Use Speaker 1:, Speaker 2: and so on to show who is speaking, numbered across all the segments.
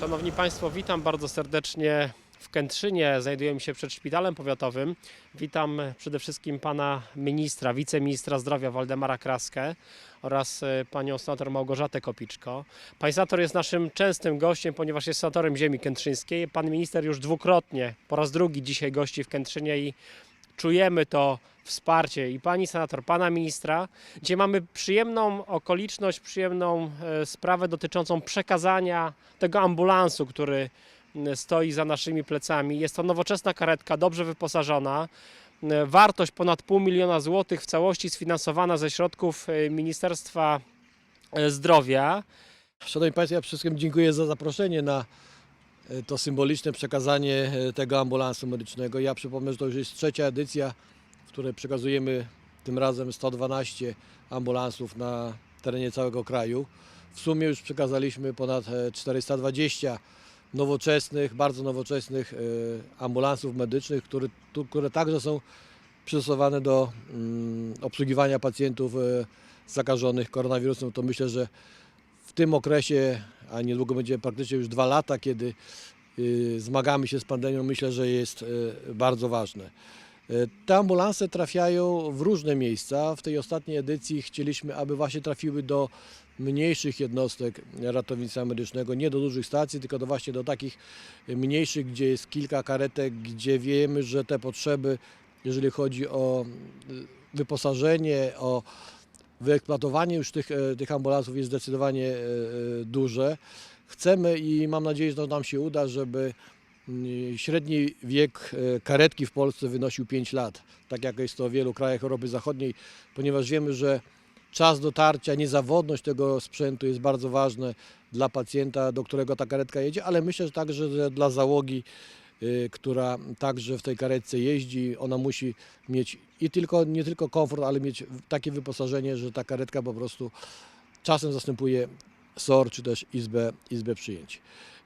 Speaker 1: Szanowni Państwo, witam bardzo serdecznie w Kętrzynie. Znajdujemy się przed szpitalem powiatowym. Witam przede wszystkim pana ministra, wiceministra zdrowia Waldemara Kraskę oraz e, panią senator Małgorzatę Kopiczko. Pan senator jest naszym częstym gościem, ponieważ jest senatorem ziemi kętrzyńskiej. Pan minister już dwukrotnie, po raz drugi dzisiaj gości w Kętrzynie i czujemy to wsparcie i pani senator, pana ministra, gdzie mamy przyjemną okoliczność, przyjemną e, sprawę dotyczącą przekazania tego ambulansu, który stoi za naszymi plecami. Jest to nowoczesna karetka, dobrze wyposażona. E, Wartość ponad pół miliona złotych w całości sfinansowana ze środków e, Ministerstwa Zdrowia.
Speaker 2: Szanowni Państwo, ja wszystkim dziękuję za zaproszenie na to symboliczne przekazanie e, tego ambulansu medycznego. Ja przypomnę, że to już jest trzecia edycja, w której przekazujemy tym razem 112 ambulansów na terenie całego kraju. W sumie już przekazaliśmy ponad e, 420 nowoczesnych, bardzo nowoczesnych e, ambulansów medycznych, które, które także są przystosowane do mm, obsługiwania pacjentów e, zakażonych koronawirusem. To myślę, że w tym okresie, a niedługo będzie praktycznie już dwa lata, kiedy y, zmagamy się z pandemią, myślę, że jest y, bardzo ważne. Y, Te ambulanse trafiają w różne miejsca. W tej ostatniej edycji chcieliśmy, aby właśnie trafiły do mniejszych jednostek ratownictwa medycznego, nie do dużych stacji, tylko do właśnie do takich mniejszych, gdzie jest kilka karetek, gdzie wiemy, że te potrzeby, jeżeli chodzi o wyposażenie, o wyeksploatowanie już tych, e, tych ambulansów jest zdecydowanie e, e, duże. Chcemy i mam nadzieję, że to nam się uda, żeby mm, średni wiek karetki w Polsce wynosił 5 lat, tak jak jest to w wielu krajach Europy Zachodniej, ponieważ wiemy, że czas dotarcia, niezawodność tego sprzętu jest bardzo ważne dla pacjenta, do którego ta karetka jedzie, ale myślę że także że dla załogi, która także w tej karetce jeździ, ona musi mieć i tylko, nie tylko komfort, ale mieć takie wyposażenie, że ta karetka po prostu czasem zastępuje SOR czy też izbę, izbę przyjęć.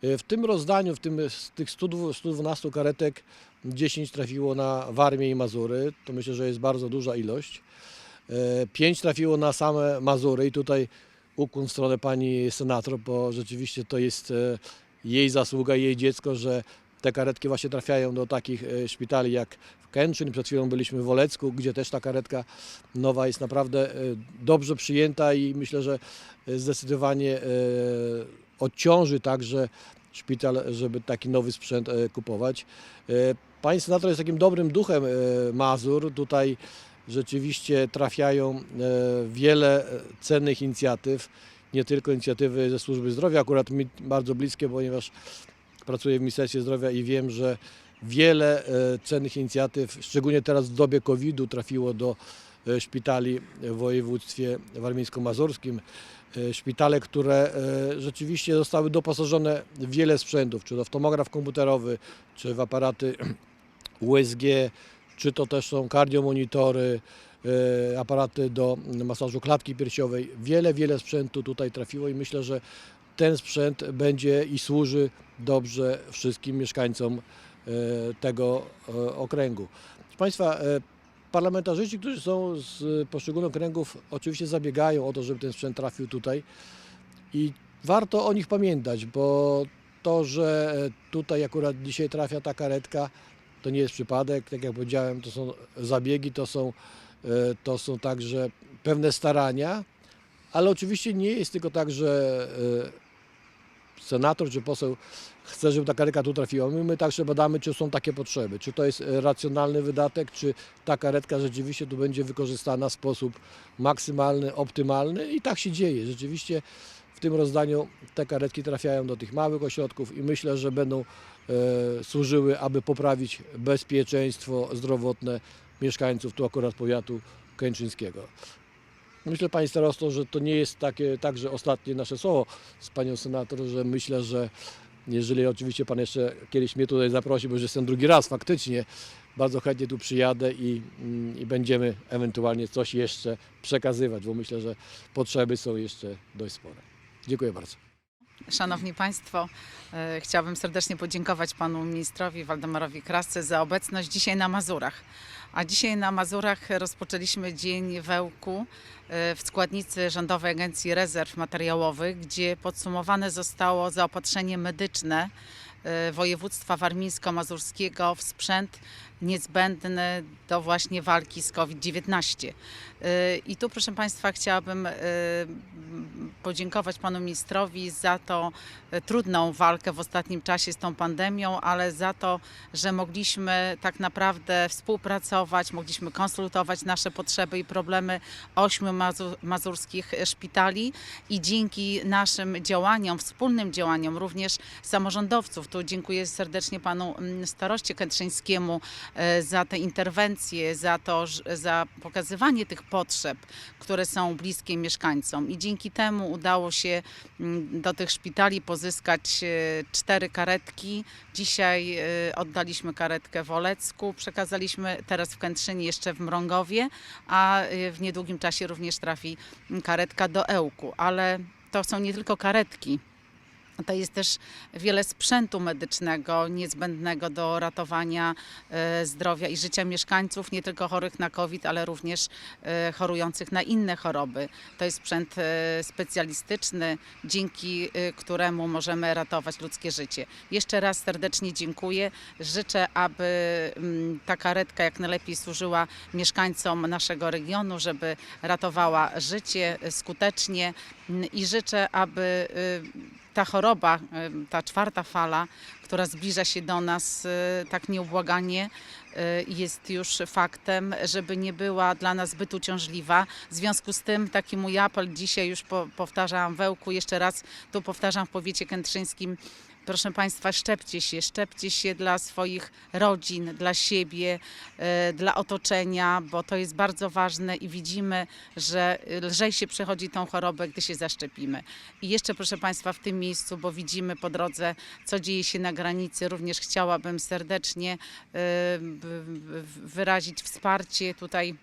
Speaker 2: Y, W tym rozdaniu, w tym, z tych 100 112 karetek 10 trafiło na Warmię i Mazury. To myślę, że jest bardzo duża ilość. 5 trafiło na same Mazury i tutaj ukłon w stronę pani senator, bo rzeczywiście to jest jej zasługa, jej dziecko, że te karetki właśnie trafiają do takich e, szpitali jak w Kęczyn. Przed chwilą byliśmy w Olecku, gdzie też ta karetka nowa jest naprawdę e, dobrze przyjęta i myślę, że e, zdecydowanie odciąży także szpital, żeby taki nowy sprzęt kupować. Pani senator jest takim dobrym duchem Mazur. Tutaj rzeczywiście trafiają wiele cennych inicjatyw, nie tylko inicjatywy ze służby zdrowia, akurat mi bardzo bliskie, ponieważ pracuję w Ministerstwie Zdrowia i wiem, że wiele e, cennych inicjatyw, szczególnie teraz w dobie COVID-u, trafiło do e, szpitali w województwie warmińsko-mazurskim. E, Szpitale, które rzeczywiście zostały doposażone w wiele sprzętów, czy to w tomograf komputerowy, czy w aparaty USG, czy to też są kardiomonitory, aparaty do masażu klatki piersiowej. Wiele, wiele sprzętu tutaj trafiło i myślę, że ten sprzęt będzie i służy dobrze wszystkim mieszkańcom e, tego e, okręgu. Proszę Państwa, e, parlamentarzyści, którzy są z poszczególnych okręgów, oczywiście zabiegają o to, żeby ten sprzęt trafił tutaj i warto o nich pamiętać, bo to, że tutaj akurat dzisiaj trafia ta karetka, to nie jest przypadek. Tak jak powiedziałem, to są zabiegi, to są, to są także pewne starania, ale oczywiście nie jest tylko tak, że senator czy poseł chce, żeby ta karetka tu trafiła. My, my także badamy, czy są takie potrzeby, czy to jest e, racjonalny wydatek, czy ta karetka rzeczywiście tu będzie wykorzystana w sposób maksymalny, optymalny i tak się dzieje. Rzeczywiście w tym rozdaniu te karetki trafiają do tych małych ośrodków i myślę, że będą e, służyły, aby poprawić bezpieczeństwo zdrowotne mieszkańców tu akurat powiatu kęczyńskiego. Myślę Pani Starosto, że to nie jest takie także ostatnie nasze słowo z Panią Senator, że myślę, że jeżeli oczywiście Pan jeszcze kiedyś mnie tutaj zaprosi, bo już jestem drugi raz faktycznie, bardzo chętnie tu przyjadę i, mm, i będziemy ewentualnie coś jeszcze przekazywać, bo myślę, że potrzeby są jeszcze dość spore. Dziękuję bardzo.
Speaker 3: Szanowni Państwo, e, chciałabym serdecznie podziękować Panu Ministrowi Waldemarowi Krasce za obecność dzisiaj na Mazurach. A dzisiaj na Mazurach rozpoczęliśmy Dzień Wełku e, w składnicy Rządowej Agencji Rezerw Materiałowych, gdzie podsumowane zostało zaopatrzenie medyczne e, województwa warmińsko-mazurskiego w sprzęt niezbędny do właśnie walki z COVID-19. E, I tu, proszę Państwa, chciałabym e, podziękować Panu Ministrowi za tą e, trudną walkę w ostatnim czasie z tą pandemią, ale za to, że mogliśmy tak naprawdę współpracować, mogliśmy konsultować nasze potrzeby i problemy ośmiu mazu- mazurskich szpitali i dzięki naszym działaniom, wspólnym działaniom również samorządowców, tu dziękuję serdecznie Panu mm, staroście kętrzyńskiemu za te interwencje, za to, za pokazywanie tych potrzeb, które są bliskie mieszkańcom. I dzięki temu udało się mm, do tych szpitali pozyskać e, cztery karetki. Dzisiaj e, oddaliśmy karetkę w Olecku, przekazaliśmy teraz w Kętrzynie, jeszcze w Mrągowie, a e, w niedługim czasie również trafi karetka do Ełku. Ale to są nie tylko karetki. To jest też wiele sprzętu medycznego niezbędnego do ratowania e, zdrowia i życia mieszkańców, nie tylko chorych na COVID, ale również e, chorujących na inne choroby. To jest sprzęt e, specjalistyczny, dzięki któremu możemy ratować ludzkie życie. Jeszcze raz serdecznie dziękuję. Życzę, aby mm, ta karetka jak najlepiej służyła mieszkańcom naszego regionu, żeby ratowała życie skutecznie Mm, i życzę, aby ta choroba, ta czwarta fala, która zbliża się do nas y, tak nieubłaganie, y, jest już faktem, żeby nie była dla nas zbyt uciążliwa. W związku z tym taki mój apel dzisiaj już po, powtarzam wełku, jeszcze raz tu powtarzam w powiecie kętrzyńskim. Proszę Państwa, szczepcie się, szczepcie się dla swoich rodzin, dla siebie, y, dla otoczenia, bo to jest bardzo ważne i widzimy, że lżej się przechodzi tą chorobę, gdy się zaszczepimy. I jeszcze proszę Państwa w tym miejscu, bo widzimy po drodze, co dzieje się na granicy, również chciałabym serdecznie b- wyrazić wsparcie tutaj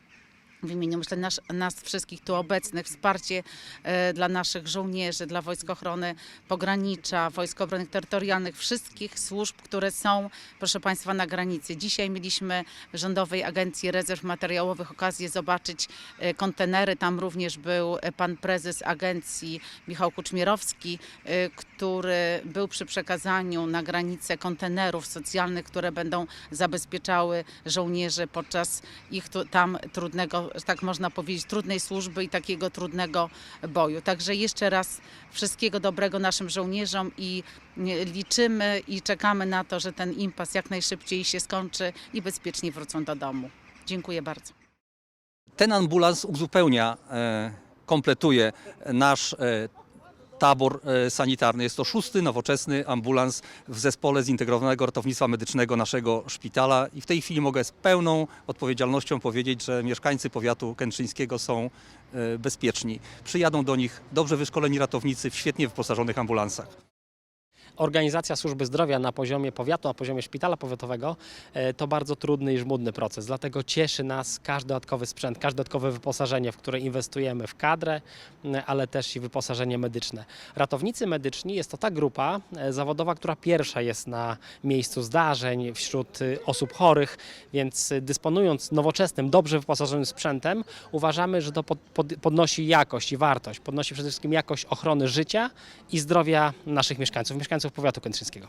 Speaker 3: w imieniu myślę nas, nas wszystkich tu obecnych, wsparcie e, dla naszych żołnierzy, dla Wojsk Ochrony Pogranicza, Wojsk Obrony Terytorialnych, wszystkich służb, które są, proszę Państwa, na granicy. Dzisiaj mieliśmy w Rządowej Agencji Rezerw Materiałowych okazję zobaczyć e, kontenery. Tam również był e, pan prezes agencji Michał Kuczmierowski, e, który był przy przekazaniu na granicę kontenerów socjalnych, które będą zabezpieczały żołnierzy podczas ich tu, tam trudnego, tak można powiedzieć, trudnej służby i takiego trudnego boju. Także jeszcze raz wszystkiego dobrego naszym żołnierzom i liczymy i czekamy na to, że ten impas jak najszybciej się skończy i bezpiecznie wrócą do domu. Dziękuję bardzo.
Speaker 4: Ten ambulans uzupełnia, e, kompletuje nasz e, tabor e, sanitarny. Jest to szósty nowoczesny ambulans w zespole zintegrowanego ratownictwa medycznego naszego szpitala i w tej chwili mogę z pełną odpowiedzialnością powiedzieć, że mieszkańcy powiatu kętrzyńskiego są e, bezpieczni. Przyjadą do nich dobrze wyszkoleni ratownicy w świetnie wyposażonych ambulansach.
Speaker 1: Organizacja służby zdrowia na poziomie powiatu, na poziomie szpitala powiatowego e, to bardzo trudny i żmudny proces. Dlatego cieszy nas każdy dodatkowy sprzęt, każde dodatkowe wyposażenie, w które inwestujemy w kadrę, ale też i wyposażenie medyczne. Ratownicy medyczni jest to ta grupa e, zawodowa, która pierwsza jest na miejscu zdarzeń wśród y, osób chorych, więc dysponując nowoczesnym, dobrze wyposażonym sprzętem, uważamy, że to pod, pod, podnosi jakość i wartość, podnosi przede wszystkim jakość ochrony życia i zdrowia naszych mieszkańców, mieszkańców powiatu kętrzyńskiego.